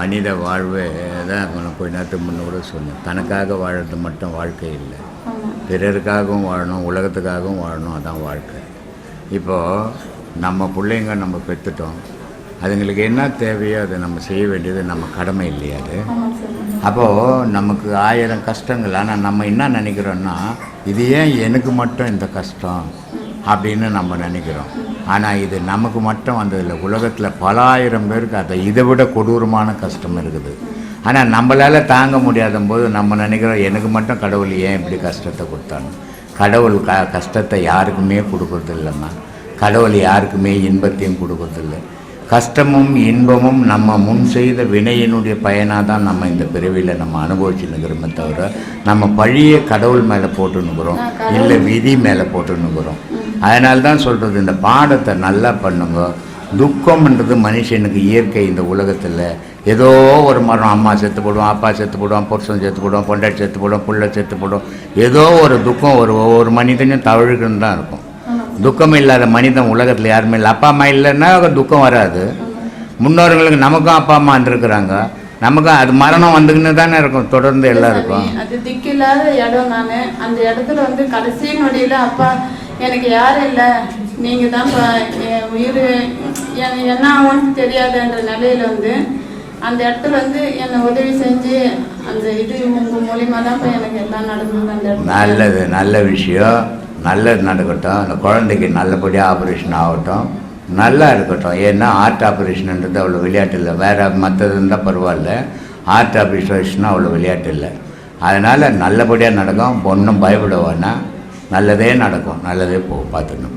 மனித வாழ்வு தான் நான் கொஞ்ச நேரத்துக்கு முன்ன கூட சொன்னேன். தனக்காக வாழறது மட்டும் வாழ்க்கை இல்லை. பிறருக்காகவும் வாழணும் உலகத்துக்காகவும் வாழணும் அதான் வாழ்க்கை. இப்போது நம்ம பிள்ளைங்க நம்ம பெற்றுட்டோம் அதுங்களுக்கு என்ன தேவையோ அதை நம்ம செய்ய வேண்டியது நம்ம கடமை இல்லையா அது? அப்போது நமக்கு ஆயிரம் கஷ்டங்கள். ஆனால் நம்ம என்ன நினைக்கிறோன்னா இது ஏன் எனக்கு மட்டும் இந்த கஷ்டம்? அப்படின்னு நம்ம நினைக்கிறோம். ஆனால் இது நமக்கு மட்டும் வந்ததில்லை. உலகத்தில் பல ஆயிரம் பேருக்கு அதை இதை விட கொடூரமான கஷ்டம் இருக்குது. ஆனால் நம்மளால் தாங்க முடியாத போது நம்ம நினைக்கிறோம் எனக்கு மட்டும் கடவுள் ஏன் இப்படி கஷ்டத்தை கொடுத்தான்னு கடவுள் க கஷ்டத்தை யாருக்குமே கொடுக்கறது இல்லைம்மா கடவுள் யாருக்குமே இன்பத்தையும் கொடுக்கறதில்ல. கஷ்டமும் இன்பமும் நம்ம முன் செய்த வினையினுடைய பயனாக தான் நம்ம இந்த பிறவியில் நம்ம அனுபவிச்சுன்னுக்கிறோமே தவிர நம்ம பழிய கடவுள் மேலே போட்டுன்னுக்குறோம் இல்லை விதி மேலே போட்டுன்னுக்குறோம் அதனால தான் சொல்கிறது இந்த பாடத்தை நல்லா பண்ணுங்க. துக்கம்ன்றது மனுஷனுக்கு இயற்கை இந்த உலகத்தில். ஏதோ ஒரு மரம் அம்மா செத்து போடுவான் அப்பா செத்து போடுவான் புருஷன் செத்து போடுவான் பொண்டாட்டி செத்து போடுவான் புள்ள செத்து போடுவோம் ஏதோ ஒரு துக்கம் ஒரு ஒவ்வொரு மனிதனும் தவழுக்குன்னு தான் இருக்கும். துக்கம் இல்லாத மனிதன் உலகத்தில் யாருமே இல்லை. அப்பா அம்மா இல்லைன்னா துக்கம் வராது. முன்னோர்களுக்கு நமக்கும் அப்பா அம்மா இருந்திருக்கிறாங்க நமக்கும் அது மரணம் வந்துக்கின்னு தானே இருக்கும் தொடர்ந்து எல்லாருக்கும் அது திக்கில்லாத இடம் நான் அந்த இடத்துல வந்து கடைசி நொடியில அப்பா எனக்கு யாரும் இல்லை. நீங்கள் தான் என் உயிர் என்ன ஆகும்னு தெரியாதுன்ற நிலையில் வந்து அந்த இடத்துல வந்து என்னை உதவி செஞ்சு அந்த இது உங்கள் மூலியமாக தான் எனக்கு எல்லாம் நடந்தது அந்த இடத்துல. நல்லது நல்ல விஷயம். நல்லது நடக்கட்டும். அந்த குழந்தைக்கு நல்லபடியாக ஆப்ரேஷன் ஆகட்டும். நல்லா இருக்கட்டும். ஏன்னா ஹார்ட் ஆப்ரேஷன்ன்றது அவ்வளோ விளையாட்டு இல்லை. வேறு மற்றது இருந்தால் பரவாயில்ல. ஹார்ட் ஆப்ரேஷன் அவ்வளோ விளையாட்டு இல்லை. அதனால் நல்லபடியாக நடக்கும். ஒன்றும் பயப்பட வேணாம். நல்லதே நடக்கும் நல்லதே போ பார்த்துக்கணும்.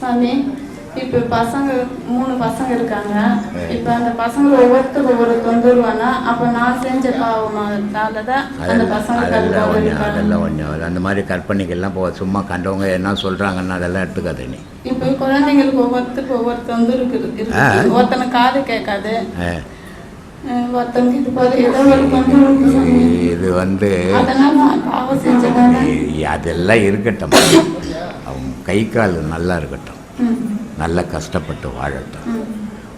சாமி இப்போ பசங்க மூணு பசங்க இருக்காங்க. இப்போ அந்த பசங்க ஒவ்வொருத்தருக்கு ஒவ்வொரு தொந்தரவானா அப்போ நான் செஞ்ச பாவமானால தான் அந்த அது அதெல்லாம் ஒன்றும். அதெல்லாம் ஒன்றும் அந்த மாதிரி கற்பனைக்கெல்லாம் போ சும்மா கண்டவங்க என்ன சொல்கிறாங்கன்னா அதெல்லாம் எடுத்துக்காத நீ. இப்போ குழந்தைங்களுக்கு ஒவ்வொருத்தருக்கு ஒவ்வொரு தொந்தரவு இருக்குது இருக்குது. ஒருத்தனை காது கேட்காது. இது வந்து அதெல்லாம் இருக்கட்டும் அவன் கை கால் நல்லா இருக்கட்டும் நல்லா கஷ்டப்பட்டு வாழட்டும்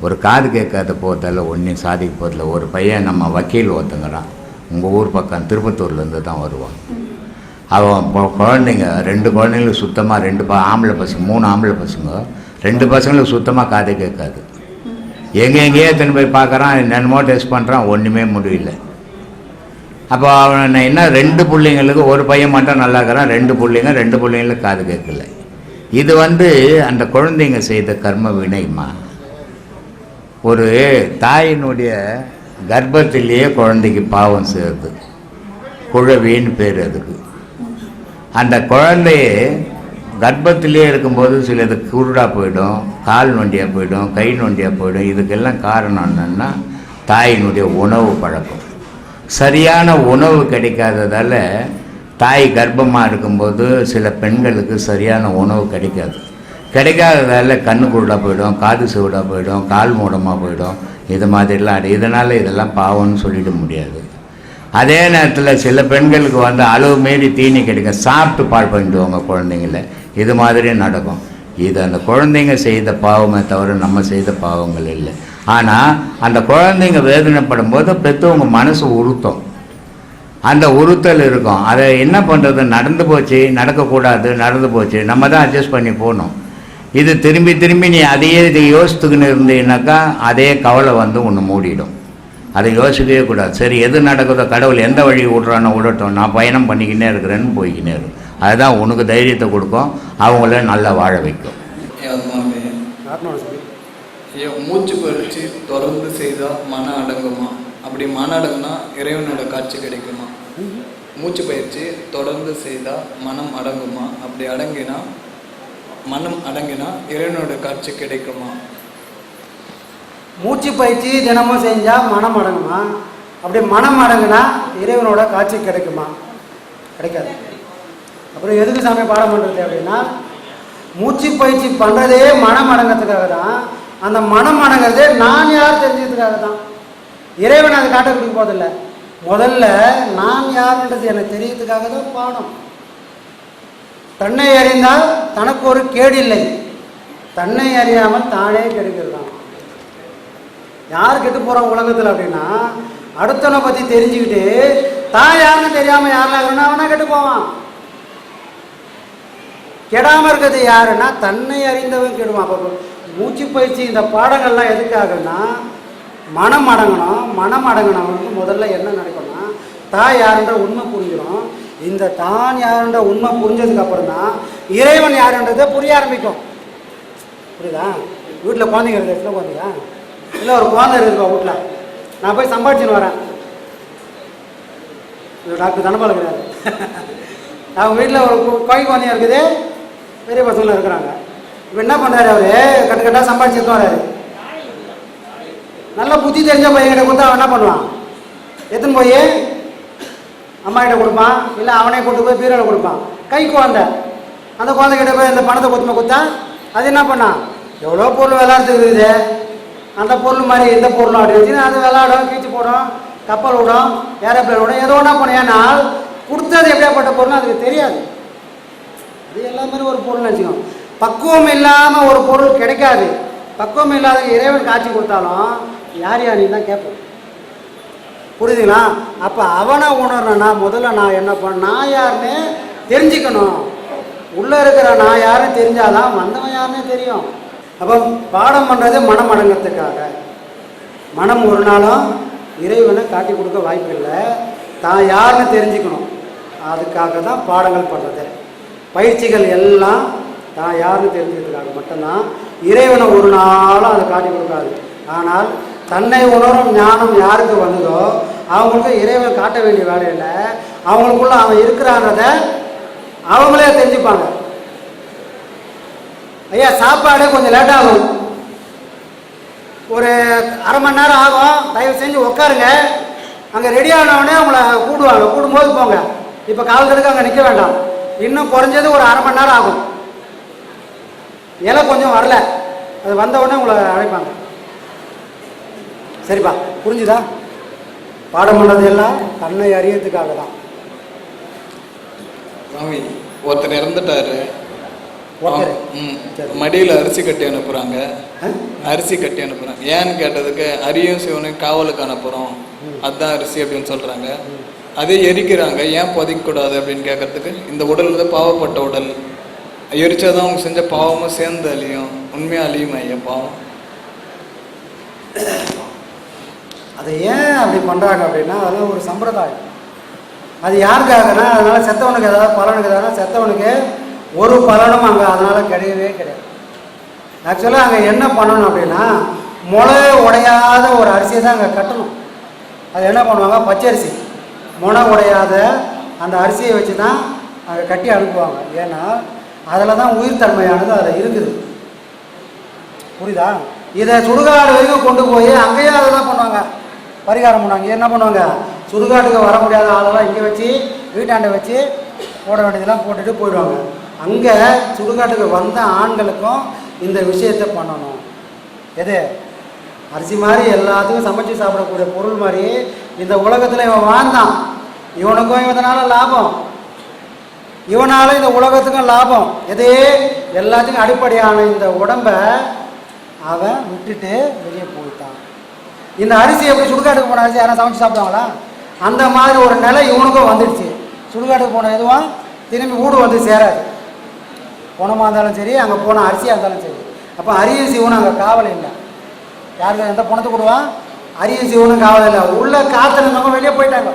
ஒரு காது கேட்காத போகிறதால ஒன்றையும் சாதிக்க போகிறதில்ல ஒரு பையன் நம்ம வக்கீல் ஒருத்தங்கிறான் உங்கள் ஊர் பக்கம் திருப்பத்தூர்லேருந்து தான் வருவான் அவன் குழந்தைங்க ரெண்டு குழந்தைங்களுக்கு சுத்தமாக ரெண்டு பா ஆம்பளை பசங்க மூணு ஆம்பளை பசங்க ரெண்டு பசங்களுக்கு சுத்தமாக காது கேட்காது எங்கே எங்கேயோ எத்தனை போய் பார்க்குறான் என்னென்னமோ டெஸ்ட் பண்ணுறான் ஒன்றுமே முடியல அப்போ அவன் என்ன ரெண்டு பிள்ளைங்களுக்கு ஒரு பையன் மட்டும் நல்லா இருக்கிறான் ரெண்டு பிள்ளைங்க ரெண்டு பிள்ளைங்களுக்கு காது கேட்கல. இது வந்து அந்த குழந்தைங்க செய்த கர்ம வினைமா ஒரு தாயினுடைய கர்ப்பத்திலேயே குழந்தைக்கு பாவம் சேருது குழவின்னு பேர் அதுக்கு. அந்த குழந்தையே கர்ப்பத்திலே இருக்கும்போது சிலது குருடாக போயிடும் கால் நொண்டியாக போயிடும் கை நொண்டியாக போயிடும். இதுக்கெல்லாம் காரணம் என்னென்னா தாயினுடைய உணவு பழக்கம். சரியான உணவு கிடைக்காததால் தாய் கர்ப்பமாக இருக்கும்போது சில பெண்களுக்கு சரியான உணவு கிடைக்காது. கிடைக்காததால் கண்ணு குருடாக போயிடும் காது சுவடாக போயிடும் கால் மூடமாக போயிடும். இது மாதிரிலாம் இதனால் இதெல்லாம் பாவம்னு சொல்லிட முடியாது. அதே நேரத்தில் சில பெண்களுக்கு வந்து அளவு மீறி தீனி கிடைக்கும். சாப்பிட்டு பால் பண்ணிடுவாங்க குழந்தைங்கள. இது மாதிரி நடக்கும். இது அந்த குழந்தைங்க செய்த பாவமே தவிர நம்ம செய்த பாவங்கள் இல்லை. ஆனால் அந்த குழந்தைங்க வேதனைப்படும் போது பெற்றவங்க மனசு உறுத்தம். அந்த உறுத்தல் இருக்கும். அதை என்ன பண்ணுறது நடந்து போச்சு நடக்கக்கூடாது நடந்து போச்சு. நம்ம தான் அட்ஜஸ்ட் பண்ணி போகணும். இது திரும்பி திரும்பி நீ அதையே இதை யோசித்துக்கின்னு இருந்தீங்கன்னாக்கா அதே கவலை வந்து ஒன்று மூடிடும். அதை யோசிக்கவே கூடாது. சரி எது நடக்குதோ கடவுள் எந்த வழி விட்றானோ விடட்டும். நான் பயணம் பண்ணிக்கின்னே இருக்கிறேன்னு போய்கின்னே இருக்கும். அதுதான் உனக்கு தைரியத்தை கொடுக்கும். அவங்கள நல்லா வாழ வைக்கும். மூச்சு பயிற்சி தொடர்ந்து செய்தால் மன அடங்குமா? அப்படி மன அடங்குனா இறைவனோட காட்சி கிடைக்குமா? மூச்சு பயிற்சி தொடர்ந்து செய்தால் மனம் அடங்குமா? அப்படி அடங்கினா மனம் அடங்கினா இறைவனோட காட்சி கிடைக்குமா? மூச்சு பயிற்சி தினமும் செஞ்சால் மனம் அடங்குமா? அப்படி மனம் அடங்குனா இறைவனோட காட்சி கிடைக்குமா? கிடைக்காது. அப்புறம் எதுக்கு சாமி பாடம் பண்ணுறது அப்படின்னா மூச்சு பயிற்சி பண்ணுறதே மனம் அடங்கிறதுக்காக தான் அந்த மனம் அடங்கிறதே நான் யார் தெரிஞ்சதுக்காக தான் இறைவன் அதை காட்டக்கூடிய போதில்லை முதல்ல நான் யாருன்றது எனக்கு தெரியறதுக்காக தான் பாடம். தன்னை அறிந்தால் தனக்கு ஒரு கேடு இல்லை தன்னை அறியாமல் தானே கெடுக்கிறது தான் யார் கெட்டு போகிறோம் உலகத்தில் அப்படின்னா அடுத்தவனை பற்றி தெரிஞ்சுக்கிட்டு தான் யாருன்னு தெரியாமல் யாரெல்லாம் அவனா கெட்டு போவான். கெடாமல் இருக்கிறது யாருன்னா தன்னை அறிந்தவன் கெடுவான். அப்போ மூச்சு பயிற்சி இந்த பாடங்கள்லாம் எதுக்காகன்னா மனம் அடங்கணும் மனம் அடங்கினவனுக்கு முதல்ல என்ன நடக்கணும்னா தாய் யாருன்ற உண்மை புரிஞ்சிடும். இந்த தான் யாருன்ற உண்மை புரிஞ்சதுக்கு அப்புறம் தான் இறைவன் யாருன்றதை புரிய ஆரம்பிக்கும். புரியுதா? வீட்டில் குழந்தைங்க இருக்குது எத்தனை குழந்தைங்க இல்லை ஒரு குழந்தை இருக்குப்பா வீட்டில் நான் போய் சம்பாதிச்சுன்னு வரேன். டாக்டர் தனபால் கிடையாது. அவங்க வீட்டில் ஒரு கு- கோழி குழந்தைங்க இருக்குது. பெரிய பசங்களும் இருக்கிறாங்க. இப்போ என்ன பண்ணுறாரு அவரு? கட்டு கட்டாக சம்பாதிச்சுட்டு வராரு நல்ல புத்தி தெரிஞ்ச பையன்கிட்ட கொடுத்தா அவன் என்ன பண்ணுவான் எத்தனை போய் அம்மா கிட்ட கொடுப்பான். இல்லை அவனே கொண்டு போய் பீரோல கொடுப்பான். கை குழந்தை. அந்த குழந்தைகிட்ட போய் இந்த பணத்தை கொத்துமை கொடுத்தா அது என்ன பண்ணான் எவ்வளோ பொருள் விளாட்றதுக்கு இருக்குது அந்த பொருள் மாதிரி எந்த பொருளும் அப்படி வச்சு அது விளாடும் கீச்சு போடும் கப்பல் விடும் ஏரோப்ளேன் விடும் ஏதோ ஒன்றா பண்ணும் ஏன்னா கொடுத்தது எப்படியாப்பட்ட பொருள் அதுக்கு தெரியாது. அது எல்லாமே ஒரு பொருள் நினச்சிக்கணும் பக்குவம் இல்லாமல் ஒரு பொருள் கிடைக்காது. பக்குவம் இல்லாத இறைவன் காட்சி கொடுத்தாலும் யார் யார் நீ தான் கேட்போம். புரியுதுங்களா? அப்போ அவனை உணர்றனா முதல்ல நான் என்ன பண்ண நான் யாருன்னு தெரிஞ்சுக்கணும். உள்ளே இருக்கிற நான் யாருன்னு தெரிஞ்சாதான் வந்தவன் யாருன்னு தெரியும். அப்போ பாடம் பண்ணுறது மனம் அடங்கிறதுக்காக மனம் ஒரு நாளும் இறைவனை காட்டி கொடுக்க வாய்ப்பு இல்லை தான் யாருன்னு தெரிஞ்சுக்கணும். அதுக்காக தான் பாடங்கள் பண்ணுறது பயிற்சிகள் எல்லாம் தான் யாருன்னு தெரிஞ்சுக்கிறதுக்காக மட்டும்தான். இறைவனை ஒரு நாளும் அதை காட்டி கொடுக்காது. ஆனால் தன்னை உணரும் ஞானம் யாருக்கு வந்ததோ அவங்களுக்கு இறைவன் காட்ட வேண்டிய வேலையில் அவங்களுக்குள்ள அவன் இருக்கிறான்றத அவங்களே தெரிஞ்சுப்பாங்க. ஐயா சாப்பாடு கொஞ்சம் லேட் ஆகும் ஒரு அரை மணி நேரம் ஆகும். தயவு செஞ்சு உட்காருங்க அங்கே ரெடி ஆனவுடனே அவங்கள கூடுவாங்க கூடும்போது போங்க. இப்போ கால் கடுக்க அங்கே நிற்க வேண்டாம். இன்னும் குறைஞ்சது ஒரு அரை மணி நேரம் ஆகும். இலை கொஞ்சம் வரல. அது வந்த உடனே உங்களை அழைப்பாங்க. சரிப்பா புரிஞ்சுதா? பாடம் பண்ணது எல்லாம் தன்னை அறியறதுக்காக தான். சாமி ஒருத்தர் இறந்துட்டாரு. மடியில் அரிசி கட்டி அனுப்புகிறாங்க? அரிசி கட்டி அனுப்புகிறாங்க ஏன்னு கேட்டதுக்கு அரியும் சிவனையும் காவலுக்கு அனுப்புகிறோம் அதுதான் அரிசி அப்படின்னு சொல்கிறாங்க அதே எரிக்கிறாங்க ஏன் புதைக்கக்கூடாது அப்படின்னு கேட்கறதுக்கு? இந்த உடல் வந்து பாவப்பட்ட உடல். எரிச்சாதான் அவங்க செஞ்ச பாவமும் சேர்ந்து அழியும். உண்மையாக அழியும் ஐயா பாவம்? அதை ஏன் அப்படி பண்ணுறாங்க அப்படின்னா அதெல்லாம் ஒரு சம்பிரதாயம். அது யாருக்காகனா அதனால் செத்தவனுக்கு ஏதாவது பலனுக்கு ஏதாவது செத்தவனுக்கு ஒரு பலனும் அங்கே அதனால் கிடையவே கிடையாது. ஆக்சுவலாக அங்கே என்ன பண்ணணும் அப்படின்னா முளை உடையாத ஒரு அரிசியை தான் அங்கே கட்டணும். அது என்ன பண்ணுவாங்க? பச்சரிசி. முனை உடையாத அந்த அரிசியை வச்சு தான் அதை கட்டி அனுப்புவாங்க ஏன்னா அதில் தான் உயிர் தன்மையானது அதில் இருக்குது. புரியுதா? இதை சுடுகாடு வரைக்கும் கொண்டு போய் அங்கேயே அதை தான் பண்ணுவாங்க. பரிகாரம் பண்ணுவாங்க. என்ன பண்ணுவாங்க? சுடுகாட்டுக்கு வர முடியாத ஆளெல்லாம் இங்கே வச்சு வீட்டாண்டை வச்சு போட வேண்டியதெல்லாம் போட்டுட்டு போயிடுவாங்க. அங்கே சுடுகாட்டுக்கு வந்த ஆண்களுக்கும் இந்த விஷயத்தை பண்ணணும். எது? அரிசி மாதிரி எல்லாத்துக்கும் சமைச்சு சாப்பிடக்கூடிய பொருள் மாதிரி இந்த உலகத்தில் இவன் வாழ்ந்தான். இவனுக்கும் இதனால் லாபம். இவனால் இந்த உலகத்துக்கும் லாபம். எது? எல்லாத்துக்கும் அடிப்படையான இந்த உடம்ப அவன் விட்டுட்டு வெளியே போயிட்டான். இந்த அரிசி எப்படி சுடுகாட்டுக்கு போன அரிசி யாரும் சமைச்சு சாப்பிடுவாங்களா அந்த மாதிரி ஒரு நிலை இவனுக்கும் வந்துடுச்சு. சுடுகாட்டுக்கு போன எதுவும்? திரும்பி வீடு வந்து சேராது. பணமாக இருந்தாலும் சரி அங்கே போன அரிசியாக இருந்தாலும் சரி. அப்போ அரிய இவனும் அங்கே காவல் இல்லை. யாருக்கு எந்த பணத்தை கொடுவான் அரிய ஜீவனும் காவலில்லை. உள்ளே உள்ள காத்துல இருந்தவங்க வெளியே போயிட்டாங்க.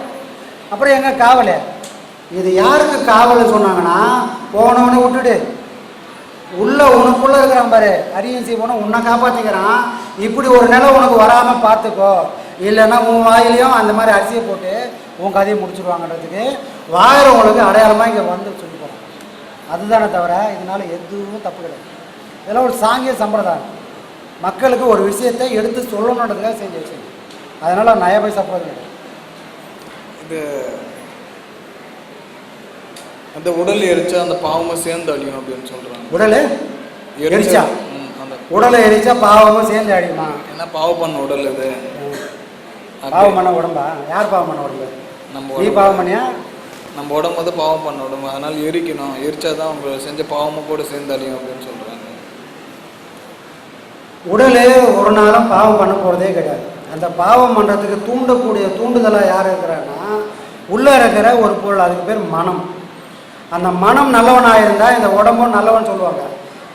அப்புறம் எங்கே காவல்? இது யாருக்கு காவல் சொன்னாங்கன்னா போனவனே விட்டுடு. உள்ள உனக்குள்ளே இருக்கிறான் பாரு. அரியும் சிவனும் உன்னை காப்பாற்றிக்கிறான் இப்படி ஒரு நிலை உனக்கு வராமல் பார்த்துக்கோ இல்லைன்னா உன் வாயிலையும் அந்த மாதிரி அரிசியை போட்டு உன் கதையை முடிச்சுடுவாங்கன்றதுக்கு வாயிறவங்களுக்கு அடையாளமாக இங்கே வந்து சொல்லி போகிறான் அதுதானே தவிர இதனால் எதுவும் தப்பு கிடையாது. இதெல்லாம் ஒரு சாங்கிய சம்பிரதாயம். மக்களுக்கு ஒரு விஷயத்தை எடுத்து சொல்லணுன்றதுக்காக செஞ்ச விஷயம் அதனால நய பைசா போகிறது கிடையாது இது அந்த உடல் எரிச்சா அந்த பாவமும் சேர்ந்து அழியும் அப்படின்னு சொல்றாங்க. உடல் எரிச்சா? உடலை எரிச்சா பாவமும் சேர்ந்து அடிக்குமா ஏன்னா பாவம் பண்ண உடல் இது? பாவம் பண்ண உடம்பா? யார் பாவம் பண்ண உடம்பு? நம்ம நீ பாவம் பண்ணியா? நம்ம உடம்பு வந்து பாவம் பண்ண உடம்பு. அதனால எரிக்கணும். எரிச்சாதான் அவங்க செஞ்ச பாவமும் கூட சேர்ந்து அழியும் அப்படின்னு சொல்றாங்க. உடல் ஒரு நாளும் பாவம் பண்ண போகிறதே கிடையாது. அந்த பாவம் பண்ணுறதுக்கு தூண்டக்கூடிய தூண்டுதலாக யார் இருக்கிறான்னா உள்ளே இருக்கிற ஒரு பொருள் அதுக்கு பேர் மனம். அந்த மனம் நல்லவனாக இருந்தால் இந்த உடம்பும் நல்லவன் சொல்லுவாங்க.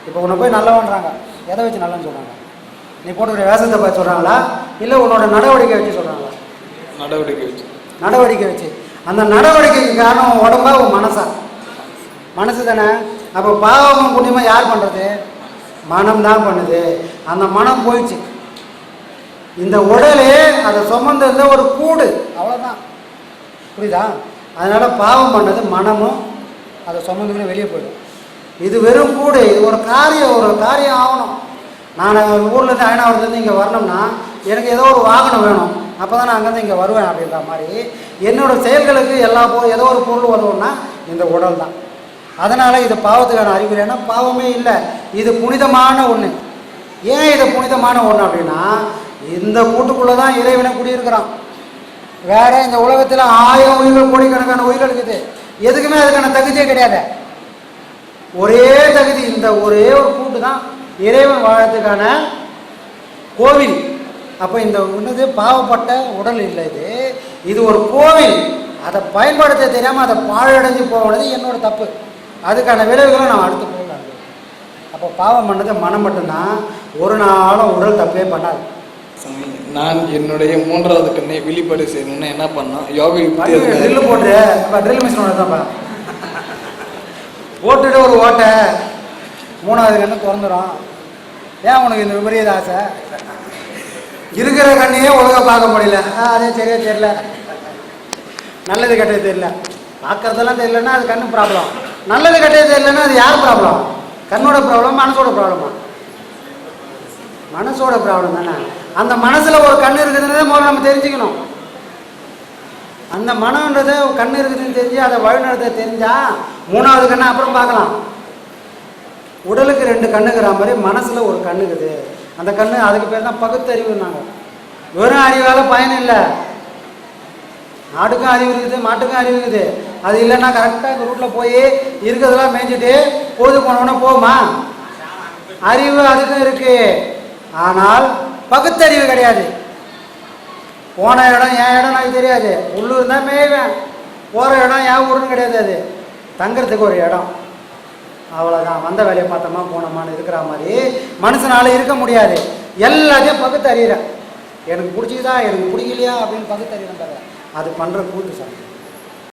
இப்போ உன்னை போய் நல்லவன்றாங்க. எதை வச்சு நல்லவன் சொல்கிறாங்க நீ போட்டுக்கிற வேஷத்தை பார்த்து சொல்கிறாங்களா இல்லை உன்னோட நடவடிக்கை வச்சு சொல்கிறாங்களா நடவடிக்கை வச்சு. நடவடிக்கை வச்சு. அந்த நடவடிக்கைக்கு காரணம் உடம்பா உன் மனசா. மனசு தானே. அப்போ பாவமும் புண்ணியமாக யார் பண்ணுறது மனம் தான் பண்ணுது. அந்த மனம் போயிடுச்சு. இந்த உடலே அதை சுமந்து இருந்த ஒரு கூடு. அவ்வளோதான் புரியுதா? அதனால் பாவம் பண்ணது மனமும் அதை சுமந்துக்கின்னு வெளியே போயிடும். இது வெறும் கூடு. இது ஒரு காரியம். ஒரு காரியம் ஆகணும். நான் ஊர்லேருந்து அயனாவரத்துலேருந்து இங்கே வரணும்னா எனக்கு ஏதோ ஒரு வாகனம் வேணும். அப்போ தான் நான் அங்கேருந்து இங்கே வருவேன் அப்படின்ற மாதிரி என்னோட செயல்களுக்கு எல்லா பொருள் ஏதோ ஒரு பொருள் வருவோம்னா இந்த உடல் தான். அதனால் இது பாவத்துக்கான அறிகுறி. ஏன்னா பாவமே இல்லை. இது புனிதமான ஒன்று ஏன் இது புனிதமான ஒன்று அப்படின்னா இந்த கூட்டுக்குள்ளே தான் இறைவனை குடியிருக்கிறான். வேற இந்த உலகத்தில் ஆயிரம் உயிர்கள் கோடிக்கணக்கான உயிர்கள் இருக்குது. எதுக்குமே அதுக்கான தகுதியே கிடையாது. ஒரே தகுதி இந்த ஒரே ஒரு கூட்டு தான் இறைவன் வாழறதுக்கான கோவில். அப்போ இந்த என்னது பாவப்பட்ட உடல் இல்லை இது. இது ஒரு கோவில். அதை பயன்படுத்த தெரியாமல் அதை பாழடைஞ்சு போனது என்னோட தப்பு. அதுக்கான விளைவுகளை நான் அடுத்து போகலாம் அப்போ பாவம் பண்ணது மனம் மட்டும்தான். ஒரு நாளும் உடல் தப்பே பண்ணாது. நான் என்னுடைய மூன்றாவது கண்ணை வெளிப்பாடு செய்யணும்னா என்ன பண்ணோம்? யோக ட்ரில்லு போட்டு ட்ரில் மிஷினோட தான்ப்பா. போட்டுட்டு ஒரு ஓட்டை. மூணாவது கண்ணு திறந்துடும் ஏன் உனக்கு இந்த விபரீத ஆசை? இருக்கிற கண்ணையே ஒழுங்கா பார்க்க முடியல. அதே சரியா தெரியல. நல்லது கெட்டது தெரியல. பார்க்கறதெல்லாம் தெரியலன்னா அது கண்ணு ப்ராப்ளம் நல்லது கெட்டது தெரியலன்னா அது யார் ப்ராப்ளம் கண்ணோட ப்ராப்ளம் மனசோட ப்ராப்ளமா மனசோட ப்ராப்ளம் தானே? அந்த மனசில் ஒரு கண் இருக்குதுன்றதை முதல்ல நம்ம தெரிஞ்சுக்கணும். அந்த மனம்ன்றது கண் இருக்குதுன்னு தெரிஞ்சு அதை வழிநடத்த தெரிஞ்சா மூணாவது கண்ணை அப்புறம் பார்க்கலாம். உடலுக்கு ரெண்டு கண்ணுங்கிற மாதிரி மனசில் ஒரு கண்ணுக்குது அந்த கண்ணு அதுக்கு பேர் தான் பகுத்தறிவுன்னாங்க. வெறும் அறிவால் பயன் இல்லை. ஆட்டுக்கும் அறிவு இருக்குது மாட்டுக்கும் அறிவு இருக்குது. அது இல்லைன்னா கரெக்டாக இந்த ரூட்டில் போய் இருக்கிறதெல்லாம் மேய்ஞ்சிட்டு பொழுது போனோடனே போகுமா? அறிவு அதுக்கும் இருக்கு. ஆனால் பகுத்தறிவு கிடையாது. போன இடம் என் இடம் எனக்கு தெரியாது. உள்ளூர் தான் மேய்வேன். போகிற இடம் என் ஊருன்னு கிடையாது அது. தங்குறதுக்கு ஒரு இடம். அவ்வளோதான் வந்த வேலையை பார்த்தோமா போனோமான்னு இருக்கிற மாதிரி மனுஷனால் இருக்க முடியாது. எல்லாத்தையும் பகுத்தறிகிறேன். எனக்கு பிடிச்சிதா எனக்கு பிடிக்கலையா அப்படின்னு பகுத்தறிகிறேன் பாரு அது பண்ணுற கூத்து சார்.